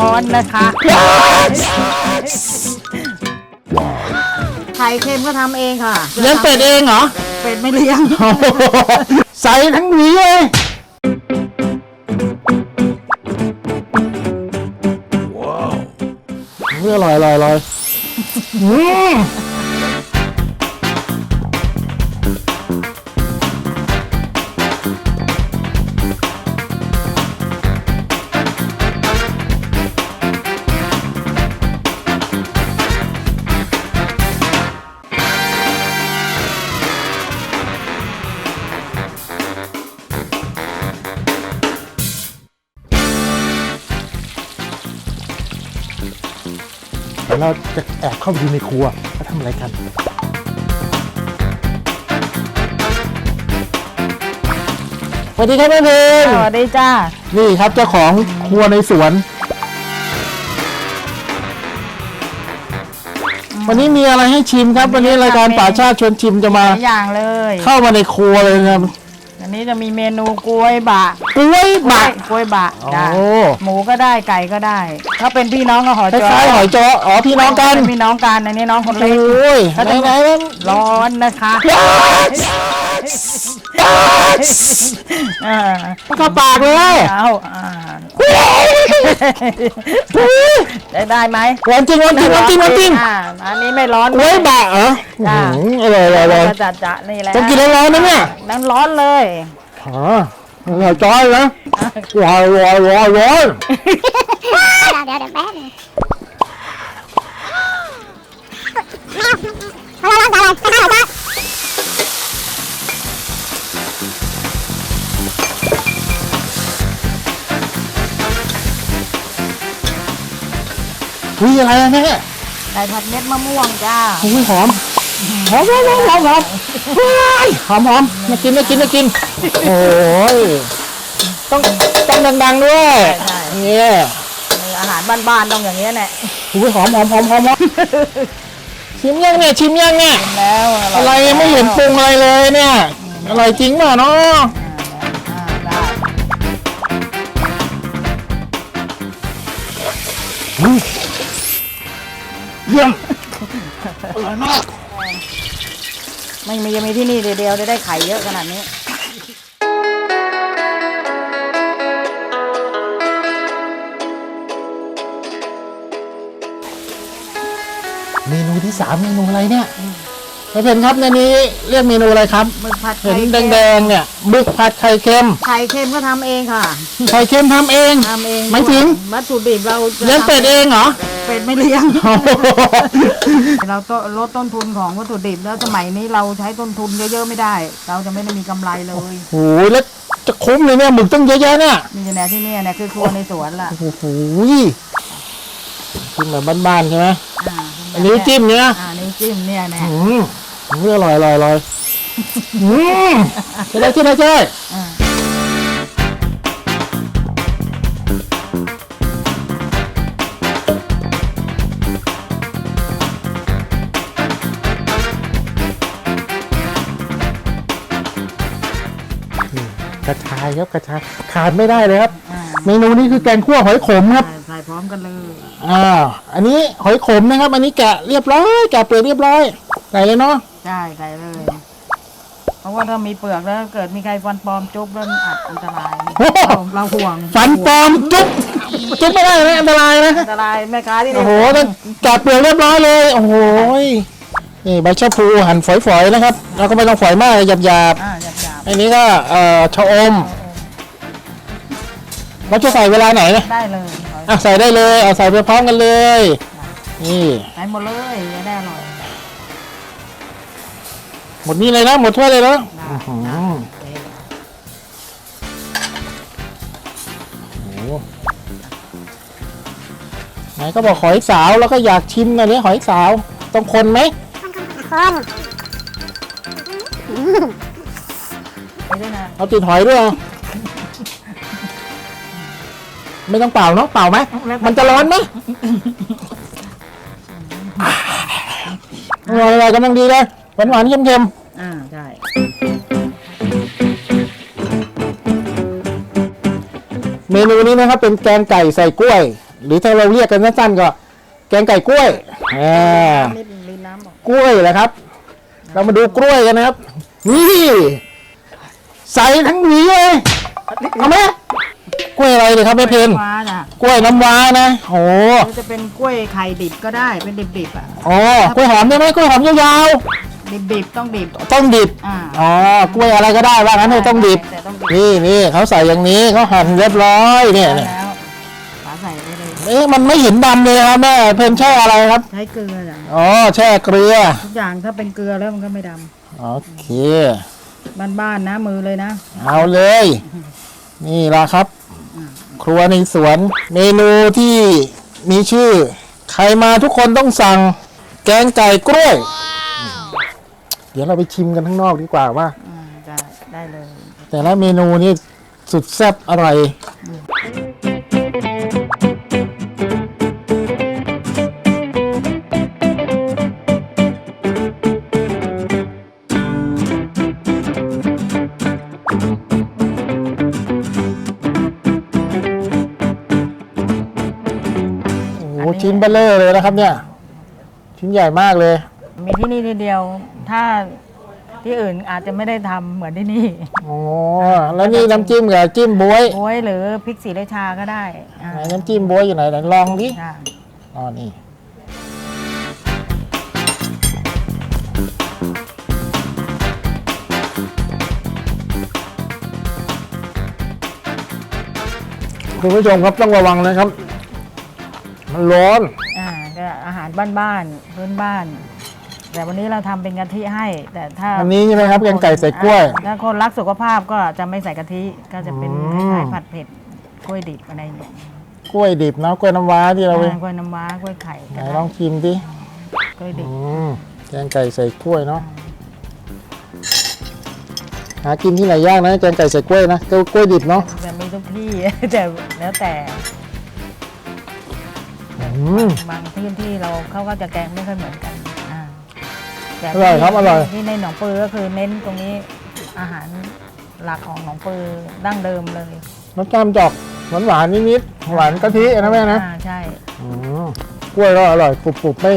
อนนะคะ ไข่เค็มก็ทำเองค่ะเลี้ยงเป็ดเองเหรอ เป็ดไม่เลี้ยง ใส่ทั้งหวีเลยว้าวอร่อยอร่อยอร่อย เดี๋ยวเราจะแอบเข้าไปดูในครัวเขาทำอะไรกันสวัสดีครับแม่เพลงสวัสดีจ้านี่ครับเจ้าของครัวในสวน วันนี้มีอะไรให้ชิมครับ วันนี้รายการป่าชาติชวนชิมจะหมาลายอย่างเลย เข้ามาในครัวเลยนะครับ อันนี้จะมีเมนูกล้วยบะกล้วยบะ กล้วยบะได้โอ้หมูก็ได้ไก่ก็ได้ ถ้าเป็นพี่น้องก็หอคจอล้ายๆหอยจ้ออ๋อพี่น้องกันเป็นพี่น้องกันอันนี้น้องคนโอเล็ก้ยเขาไหนจะไหนไหนร้อนนะคะเออเข้าปากเลยเอาอ่าได้ได้ไหมร้อนจริงร้อนจริงร้อนจริงร้อนจริงอ่าอันนี้ไม่ร้อนกล้วยบะเหรอจ้าอืมอร่อยอร่อยอร่อยก็จะจะนี่แหละต้องกินร้อนๆนะเนี่ยนั่นร้อนเลย อ๋อหอยจ้อยนะร้อนร้อนร้อนร้อนเดี๋ยวเดี๋ยวแป๊บนึงเอาละเอาละเอาละ เอาละอุ้ยอะไรอะแม่ไก่ผัดเม็ดมะม่วงจ้าอุ้ยหอมหอมหอมหอมหอมหอมเฮ้ยหอมหอมมากินมากินมากินโอ้ยต้องต้องดังๆด้วยใช่เนี่ยอาหารบ้านๆต้องอย่างนี้ยแหละอุ้ยหอมหอมหอมหอมหอมชิมยังเนี่ยชิมยังเนี่ย กินแล้วอะไรยังไม่เห็นปรุงอะไรเลยเนี่ยอร่อยจริงเปล่ะเนาะอ่าได้ เยี่ยมอร่อยมาก ไม่มีมีที่นี่เดียวๆจะได้ไข่เยอะขนาดนี้ เมนูที่สามเมนูอะไรเนี่ยไม่เป็นครับในนี้เรียกเมนูอะไรครับหมึกผัดเห็ไข่นเค็มแดงๆเนี่ยบึกผัดไข่เค็มไข่เค็มก็ทำเองค่ะไข่เค็มทำเองทำเองหมายถึงวัตถุดิบเราจะเลี้ยงเป็ดเองเหรอ เป็ดไม่เลี้ยงโอ้โหเราก็ลดต้นทุนของวัตถุดิบแล้วสมัยนี้เราใช้ต้นทุนเยอะๆไม่ได้ เราจะไม่ได้มีกำไรเลยโอ้โหแล้วจะคุ้มเลยเนี่ยหมึกต้องเยอะแยะเนี่ยนี่แน่ที่เนี่ยเนี่ยคือครัวในสวนล่ะโอ้โหกินแบบบ้านๆใช่ไหมอ่าอันนี้จิ้มเนี่ยอ่านี่จิ้มเนี่ยแน่อืมอืมอร่อยอร่อยอร่อยอืมใช่ได้ใช่ได้ใช่อ่า กระชายครับกระชายขาดไม่ได้เลยครับ อ่าเมนูนี้คือแกงคั่วหอยขมครับ ใส่ใส่พร้อมกันเลยอ่า อันนี้หอยขมนะครับ อันนี้แกะเรียบร้อยแกะเปลือกเรียบร้อยใส่เลยเนาะใช่ใส่เลย เพราะว่าถ้ามีเปลือกแล้วเกิดมีใครฟันปลอมจุ๊บแล้วมันอัดอันตรายเราเราห่วงฟันปลอมจุ๊บจุ๊บไม่ได้นะอันตรายนะอันตรายแม่ค้าที่โอ้นี่โหต้องแกะเปลือกเรียบร้อยเลย โอ้โหยนี่ใบชะพูหั่นฝอยๆนะครับเราก็ไม่ต้องฝอยมากหยาบอ่า หยาบหยาบๆอันนี้ก็เอ่อชะอมเราจะใส่เวลาไหนนะๆได้เลยอะใส่ได้เลยเอาใส่ไปพร้อมกันเลย นี่ใส่หมดเลยจะได้อร่อยหมดนี่เลยนะหมดถ้วยเลยนะได้อื้อหือได้โอ้โหไหนก็บอกหอยสาวแล้วก็อยากชิมอันนี้หอยสาว ต้องคนไหมคน ไปด้วยนะเอาติดหอยด้วยเหรอไม่ต้องเป่าเนาะเป่าไหมมันจะร้อนไหมอร่อยอร่อยกำลังดีเลยหวานหวานๆเค็มอ่าใช่ๆเมนูนี้นะครับเป็นแกงไก่ใส่กล้วย หรือถ้าเราเรียกกันสั้นๆก็ แกงไก่กล้วยอ่านิดมีน้ำบอก กล้วยแหละครับ เรามาดูกล้วยกันนะครับ นี่ ใส่ทั้งหวีเลยเอาไหมกล้วยอะไรเลยครับแม่เพนฟ้าจ้ะกล้วยน้ำว้านะโอ้หรือจะเป็นกล้วยไข่ดิบก็ได้เป็นดิบๆอะโอ้กล้วยหอมได้ไหมกล้วยหอมยาวดิบๆต้องดิบ ๆต้องดิบอ่า อ๋อกล้วยอะไรก็ได้ว่างั้นเถอะต้องดิบ แต่ต้องดิบนี่นี่เขาใส่อย่างนี้เขาหั่นเรียบร้อยเนี่ยเนี่ยแล้วฝาใส่ได้เลย เอ๊ะมันไม่เห็นดำเลยครับแม่เพนแช่อะไรครับ ใช้เกลือจ้ะอ๋อแช่เกลือ ทุกอย่างถ้าเป็นเกลือแล้วมันก็ไม่ดโอเคำ บ้านๆนะมือเลยนะ เอาเลย นี่ละครับ ครัวในสวน เมนูที่มีชื่อ ใครมาทุกคนต้องสั่ง แกงไก่กล้วย เดี๋ยวเราไปชิมกันข้างนอกดีกว่าว่าอ่าได้ได้เลย แต่ละเมนูนี่สุดแซ่บอร่อย เบลเลอร์เลยนะครับเนี่ย ชิ้นใหญ่มากเลย มีที่นี่ทีเดียว ถ้าที่อื่นอาจจะไม่ได้ทำเหมือนที่นี่โอ้แล้วนี่น้ำจิ้มกับจิ้มบวยโอ้ยหรือพริกสีราชาก็ได้อ่าไหนน้ำจิ้มบวยอยู่ไหนไหนลองดิ จ้ะอ๋อนี่ คุณผู้ชมครับต้องระวังนะครับ มันร้อน อ่าก็อาหารบ้านๆพื้นบ้าน แต่วันนี้เราทำเป็นกะทิให้ แต่ถ้าอันนี้ใช่ไหมครับแกงไก่ใส่กล้วย อ่าถ้าคนรักสุขภาพก็จะไม่ใส่กะทิก็จะเป็นอืคม ล้ายๆผัดเผ็ดกล้วยดิบอะไรอย่างเงี้ยกล้วยดิบเนาะกล้วยน้ำว้าที่เราไปอ่ากล้วยน้ำว้ากล้วยไข่ไหนก็ได้ลองชิมดิกล้วยดิอืบมแกงไก่ใส่กล้วยเนาะหากินที่ไหนยากนะแกงไก่ใส่กล้วยนะกล้วยดิบเนาะแต่มีทุกที่ แต่แล้วแต่อืม บางที่ที่เราเขาก็จะแกงไม่ค่อยเหมือนกันอ่าแต่อร่อยครับอร่อย ที่ในหนองปือก็คือเน้นตรงนี้อาหารหลักของหนองปือดั้งเดิมเลยรสชาติมันจะออกหวานหวานๆนิดๆหวานกะทินะแม่นะอ่าใช่ อืมกล้วยก็อร่อยกรุบๆไม่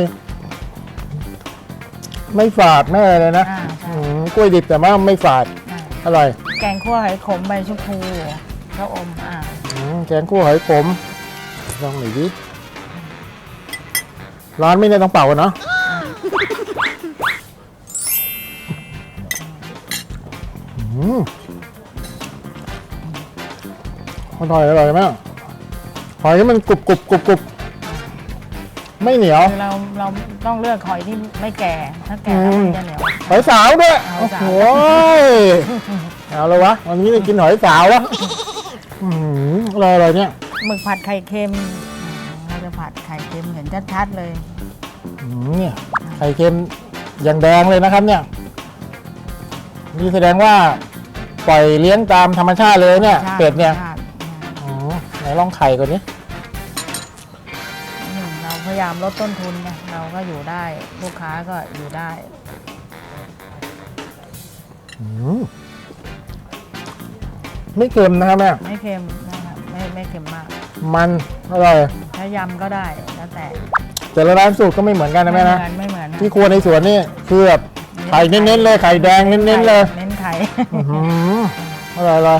ไม่ฝาดไม่อะไรเลยนะอ่าใช่ อืมกล้วยดิบแต่ว่าไม่ฝาดอ่าอร่อยแกงคั่วไหขมใบชะพูข้าวอมอ่าอืมแกงคั่วหอยขมลองหน่อยดิ ร้อนไม่ได้ต้องเป่ากันเนาะอืมอร่อยอร่อยมากหอยที่มันกรุบกรุบกรุบกรุบไม่เหนียวคือเราเราต้องเลือกหอยที่ไม่แก่ ถ้าแก่แล้วมันจะเหนียว หอยสาวด้วยหโอ้อยสาว โหเอาเลยวะ วันนี้จะกินหอยสาววะอืมอร่อยอร่อยเนี่ย หมึกผัดไข่เค็ม นชัดๆเลยอืมเนี่ยไข่เค็มอย่างแดงเลยนะครับเนี่ยนี่แสดงว่าปล่อยเลี้ยงตามธรรมชาติเลยเนี่ยชาติเป็ดเนี่ยชาติอ๋อไหนลองไข่ก่อนนี้หนึ่งเราพยายามลดต้นทุนไงเราก็อยู่ได้ลูกค้าก็อยู่ได้อืมไม่เค็มนะครับแม่ไม่เค็มนะครับ ไม่ไม่เค็มมากมันอร่อยถ้ายำก็ได้แล้วแต่แต่ละร้านสูตรก็ไม่เหมือนกันนะไม่แม่เหนะมือนไม่เหมือนนะที่ครัวในสวนนี่คือแบบไข่เน้นๆเลยไข่แดงเน้นๆเลยเน้นไข่อื้อหืออร่อยอร่อย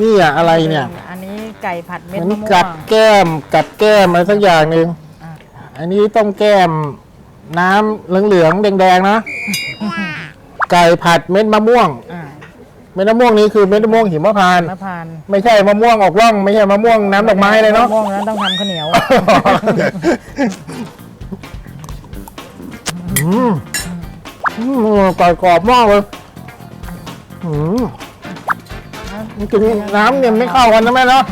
นี่อะอะไรเนี่ย อันนี้ไก่ผัดเหเม็ดมือนมะม่วกัดงแก้มกัดแก้มอะไรสักอย่างหนึ่งอะอันนี้ต้มแก้มน้ำเหลืองๆแดงๆนะไก่ผัดเม็ดมะม่วงอ่า เม็ดมะม่วงนี้คือเม็ดมะม่วงหิมพานต์มะพร้าวไม่ใช่มะม่วงออกร่อง ไม่ใช่มะม่วงน้ำดอกไม้เลยเนาะมะม่วงแล้วต้องทำข้าวเหนียว อืมอืมกรอบกรอบๆมากเลยอืมมันกินน้ำเนี่ยไม่เข้ากันนะแม่เนาะ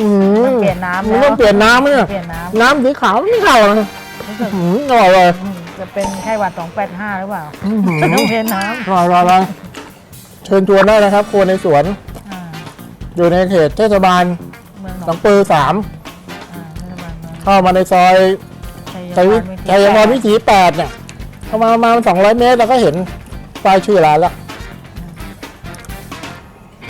อืมเปลี่ยนน้ำมันแล้วต้องเปลี่ยนน้ำเนี่ย เปลี่ยนน้น้ำสีขาวไม่เข้านะำรู้สึกอืมอร่อยเลย อืมจะเป็นไข้หวัด 285 หรือเปล่า อื้อหือต้องเปลี่ยนน้อร่อยอร่อยอร่อย เชิญชวนได้นะครับครัวในสวนำอ่าอยู่ในเขตเทศบาลเมืองหนหนอองงปือสามอ่าเทศบาลเมืองเข้ามาในซอยชัชัยยวิวิชัยวรวิถีแปดเนี่ยเข้ามาประมาณสองร้อยเมตรเราก็เห็นป้ายชื่อร้านแล้ว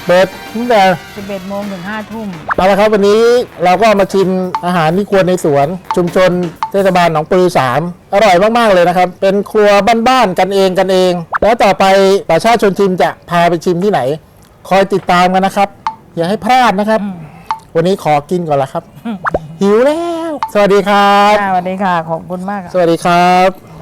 เปิดตั้งแต่ 11โมงถึง5ทุ่ม เอาละครับวันนี้เราก็มาชิมอาหารที่ครัวในสวน ชุมชนเทศบาลหนองปลือสามอร่อยมาก ๆ เลยนะครับ เป็นครัวบ้านๆกันเองกันเอง แล้วต่อไปประชาชนชิมจะพาไปชิมที่ไหน คอยติดตามกันนะครับ อย่าให้พลาดนะครับ วันนี้ขอกินก่อนละครับ หิวแล้ว สวัสดีครับ ค่ะสวัสดีค่ะ ขอบคุณมากค่ะ สวัสดีครับ